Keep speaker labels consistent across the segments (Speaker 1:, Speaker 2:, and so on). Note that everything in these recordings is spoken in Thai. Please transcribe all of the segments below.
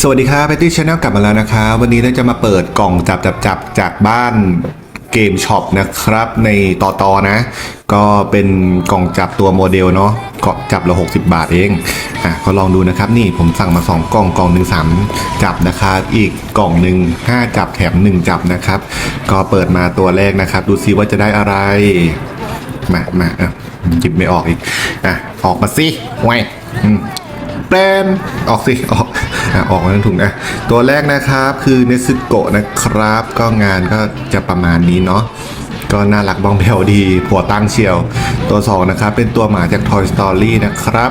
Speaker 1: สวัสดีครับแพตตี้ชาแนลกลับมาแล้วนะครับวันนี้เราจะมาเปิดกล่องจับจับจับจากบ้านเกมช็อปนะครับ ในต่อตอนะ ก็เป็นกล่องจับตัวโมเดลเนาะก็จับละ 60 บาทเองอะก็ลองดูนะครับ นี่ผมสั่งมา 2 กล่องกล่องหนึ่งสามจับนะครับ อีกกล่องหนึ่ง5 จับแถม 1 จับนะครับ ก็เปิดมาตัวแรกนะครับ ดูซิว่าจะได้อะไร มามาอะหยิบไม่ออกอีกอะออกมาสิไว้อืม แปรนออกสิ ออกอออกมาทั้งถุงนะ ตัวแรกนะครับคือเนซึโกะนะครับ ก็งานก็จะประมาณนี้เนาะก็น่ารักบ้องแผ่วดีผัวตั้งเชียว ตัว 2 นะครับ เป็นตัวหมาจาก Toy Story นะครับ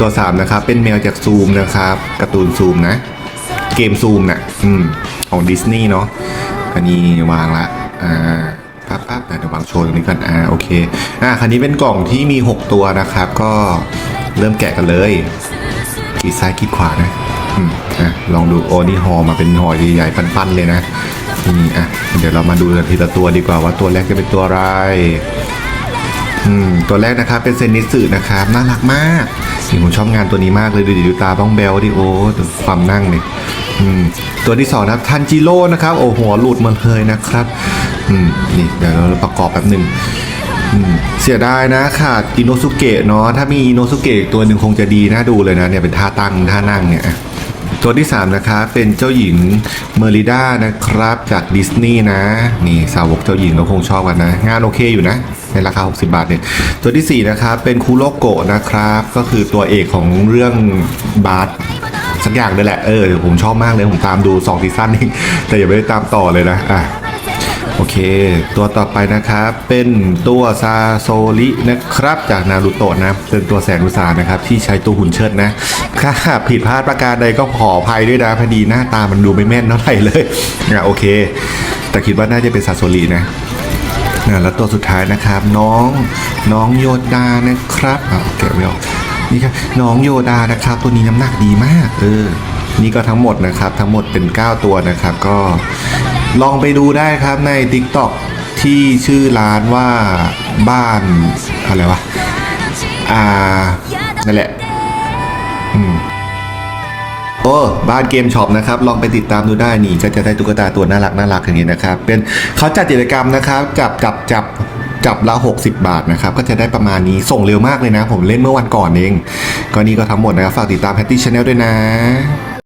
Speaker 1: ตัว 3 นะครับ เป็นแมวจากซูมนะครับการ์ตูนซูมนะ เกมซูมนะ่ะอืมของดิสนีย์เนาะอันนี้วางละอ่าปั๊บปั๊บเดี๋ยววางโชว์ตรงนี้ก่อนอ่าโอเคอ่าคันนี้เป็นกล่องที่มี 6 ตัวนะครับ ก็ เริ่มแกะกันเลยขีดซ้ายขีดขวานะอืมอะลองดูโอ้นี่ห่อมาเป็นหอใหญ่ๆปั้นๆเลยนะนี่อะเดี๋ยวเรามาดูกันทีละตัวดีกว่าว่าตัวแรกจะเป็นตัวอะไรอืมตัวแรกนะครับเป็นเซนนิสึนะครับน่ารักมากนี่ผมชอบงานตัวนี้มากเลยดูดิดูตาบ้องแบลดิโอดูความนั่งเนี่ยอืมตัวที่สองนะครับทันจิโร่นะครับโอ้หัวหลุดหมาเลยนะครับอืมนี่เดี๋ยวเราประกอบแป๊บหนึ่ง เสียดายนะขาดอิโนสุเกะเนาะถ้ามีอิโนสุเกะตัวหนึ่งคงจะดีน่าดูเลยนะเนี่ยเป็นท่าตั้งท่านั่งเนี่ยตัวที่ 3 นะครับเป็นเจ้าหญิงเมอริด้านะครับจากดิสนีย์นะ นี่สาวกเจ้าหญิงเราคงชอบกันนะ งานโอเคอยู่นะ ในราคา 60 บาทเนี่ยตัวที่ 4 นะครับเป็นคูโรโกะนะครับ ก็คือตัวเอกของเรื่องบาร์สักอย่างเลยแหละ เออเดี๋ยวผมชอบมากเลย ผมตามดู2ซีซั่นเองแต่ยังไม่ได้ตามต่อเลยนะอะ โอเค ตัวต่อไปนะครับ เป็นตัวซาโซรินะครับ จากนารูโตะนะ เป็นตัวแสนอุตสาห์นะครับ ที่ใช้ตัวหุ่นเชิดนะถ้าผิดพลาดประการใดก็ขออภัยด้วยนะพอดีหน้าตามันดูไม่แม่นเท่าไหร่เลยอะโอเค แต่คิดว่าน่าจะเป็นซาโซรินะอะแล้วตัวสุดท้ายนะครับน้องน้องโยดานะครับอะแกะไม่ออกนี่ครับน้องโยดานะครับ ตัวนี้น้ำหนักดีมาก เออ นี่ก็ทั้งหมดนะครับ ทั้งหมดเป็น 9 ตัวนะครับ ก็ ลองไปดูได้ครับใน TikTok ที่ชื่อร้านว่าบ้านอะไรวะ อ่า นั่นแหละโอ้บ้านเกมช็อปนะครับ ลองไปติดตามดูได้นี่ก็จะได้ตุ๊กตาตัวน่ารักน่ารักอย่างนี้นะครับ เป็นเขาจัดกิจกรรมนะครับ จับจับจับจับละ 60 บาทนะครับ ก็จะได้ประมาณนี้ส่งเร็วมากเลยนะ ผมเล่นเมื่อวันก่อนเอง ก็นี่ก็ทั้งหมดนะครับ ฝากติดตามแพตตี้ชาแนลด้วยนะ